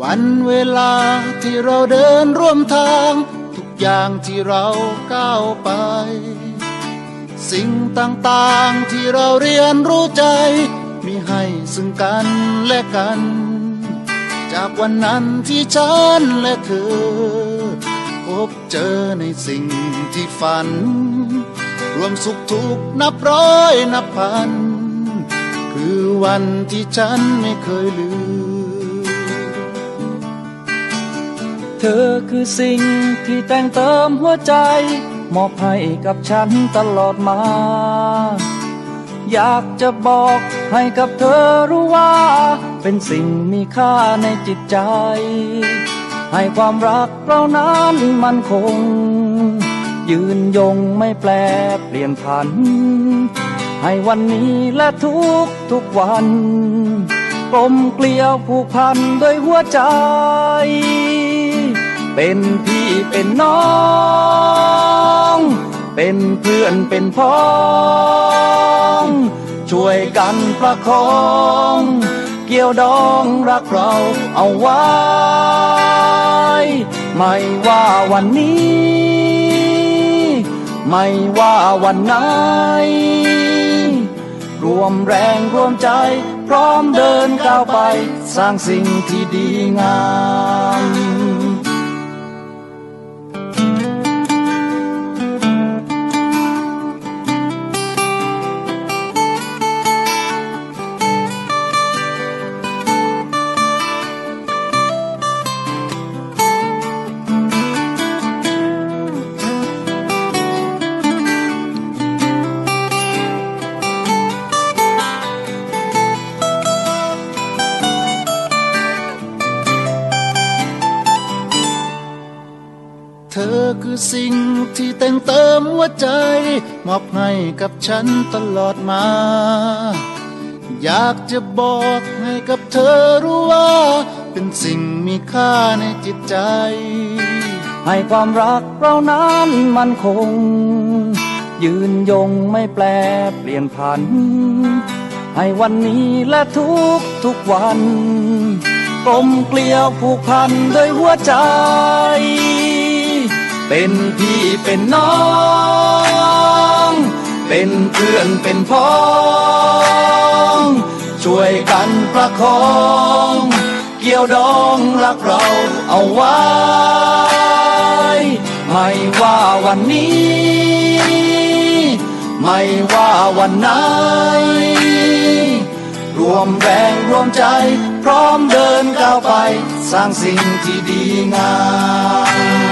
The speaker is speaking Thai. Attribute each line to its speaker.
Speaker 1: วันเวลาที่เราเดินร่วมทาง ทุกอย่างที่เราก้าวไป สิ่งต่างๆที่เราเรียนรู้ใจ มีให้ซึ่งกันและกัน จากวันนั้นที่ฉันและเธอ พบเจอในสิ่งที่ฝัน รวมสุขทุกข์นับร้อยนับพัน คือวันที่ฉันไม่เคยลืม
Speaker 2: เธอคือสิ่งที่แต่งเติมหัวใจ มอบให้กับฉันตลอดมา อยากจะบอกให้กับเธอรู้ว่า เป็นสิ่งมีค่าในจิตใจ ให้ความรักเรานั้นมันคง ยืนยงไม่แปลเปลี่ยนผัน ให้วันนี้และทุกทุกวันกลมเกลียวผูกพันด้วยหัวใจ เป็นพี่เป็นน้อง เป็นเพื่อนเป็นพ้อง ช่วยกันประคอง เกี่ยวดองรักเราเอาไว้ ไม่ว่าวันนี้ ไม่ว่าวันไหน รวมแรงรวมใจ พร้อมเดินก้าวไป สร้างสิ่งที่ดีงาม
Speaker 1: เธอคือสิ่งที่แต่งเติมหัวใจ มอบให้กับฉันตลอดมา อยากจะบอกให้กับเธอรู้ว่า เป็นสิ่งมีค่าในจิตใจ
Speaker 2: ให้ความรักเรานั้นมันคง ยืนยงไม่แปลเปลี่ยนผัน ให้วันนี้และทุกทุกวันกลมเกลียวผูกพันด้วยหัวใจ เป็นพี่เป็นน้อง เป็นเพื่อนเป็นพ้อง ช่วยกันประคอง เกี่ยวดองรักเราเอาไว้ ไม่ว่าวันนี้ ไม่ว่าวันไหน รวมแรงรวมใจ พร้อมเดินก้าวไป สร้างสิ่งที่ดีงาม